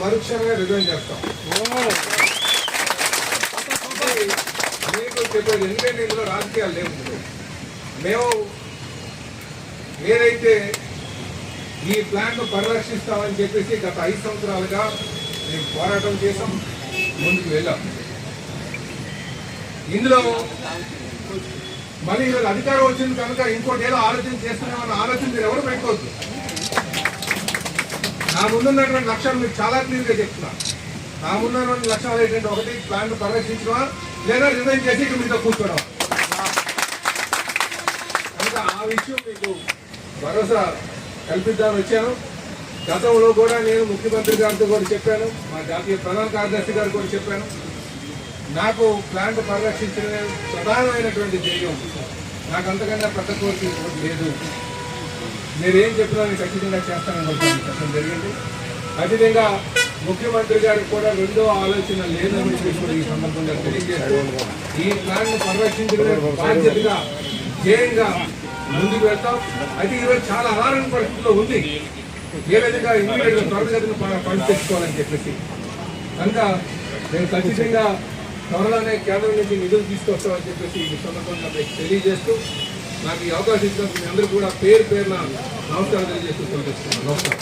పరోక్షంగా రిజైన్ చేస్తాం. మీకు చెప్పేది ఎందుకంటే ఇందులో రాజకీయాలు లేవు మేము ఏదైతే ఈ ప్లాంట్ను పరిరక్షిస్తామని చెప్పేసి గత ఐదు సంవత్సరాలుగా మేము పోరాటం చేసాం ముందుకు వెళ్ళాం. ఇందులో మళ్ళీ ఈరోజు అధికారం వచ్చింది కనుక ఇంకోటి ఏదో ఆలోచన చేస్తున్నామన్న ఆలోచన మీరు ఎవరు పెట్టుకోవద్దు. నా ముందున్నటువంటి లక్ష్యాలు మీకు చాలా క్లియర్గా చెప్తున్నా. నా ముందున్నటువంటి లక్ష్యాలు ఏంటంటే ఒకటి ప్లాన్ పరిరక్షించడమా లేదా రిజైన్ చేసి ఇక మీతో కూర్చోవడం. కనుక ఆ విషయం మీకు భరోసా కల్పిద్దామని వచ్చాను. గతంలో కూడా నేను ముఖ్యమంత్రి గారితో కూడా చెప్పాను మా జాతీయ ప్రధాన కార్యదర్శి గారు కూడా చెప్పాను. నాకు ప్లాంట్ పరిరక్షించడమే ప్రధానమైనటువంటి ధ్యేయం. నాకు అంతకన్నా పెద్ద కోరిక లేదు. మీరేం చెప్పినా నేను ఖచ్చితంగా చేస్తానని చెప్పాను చెప్పడం జరిగింది. అదేవిధంగా ముఖ్యమంత్రి గారికి కూడా రెండో ఆలోచన లేదని చెప్పి కూడా ఈ సందర్భంగా తెలియజేస్తూ ఈ ప్లాన్ పరిరక్షించడమే బాధ్యతగా ధ్యేయంగా ముందుకు వెళ్తాం. అయితే ఈరోజు చాలా అనారోగ్య పరిస్థితిలో ఉంది. ఏ విధంగా ఇమీడియట్గా త్వరగతిని ప- పని తెచ్చుకోవాలని చెప్పేసి. కనుక నేను ఖచ్చితంగా త్వరలోనే కేంద్రం నుంచి నిధులు తీసుకొస్తామని చెప్పేసి ఈ సందర్భంగా మీకు తెలియజేస్తూ నాకు ఈ అవకాశం ఇచ్చినందుకు మీ అందరూ కూడా పేరు పేరున నమస్కారం తెలియజేస్తూ నమస్కారం.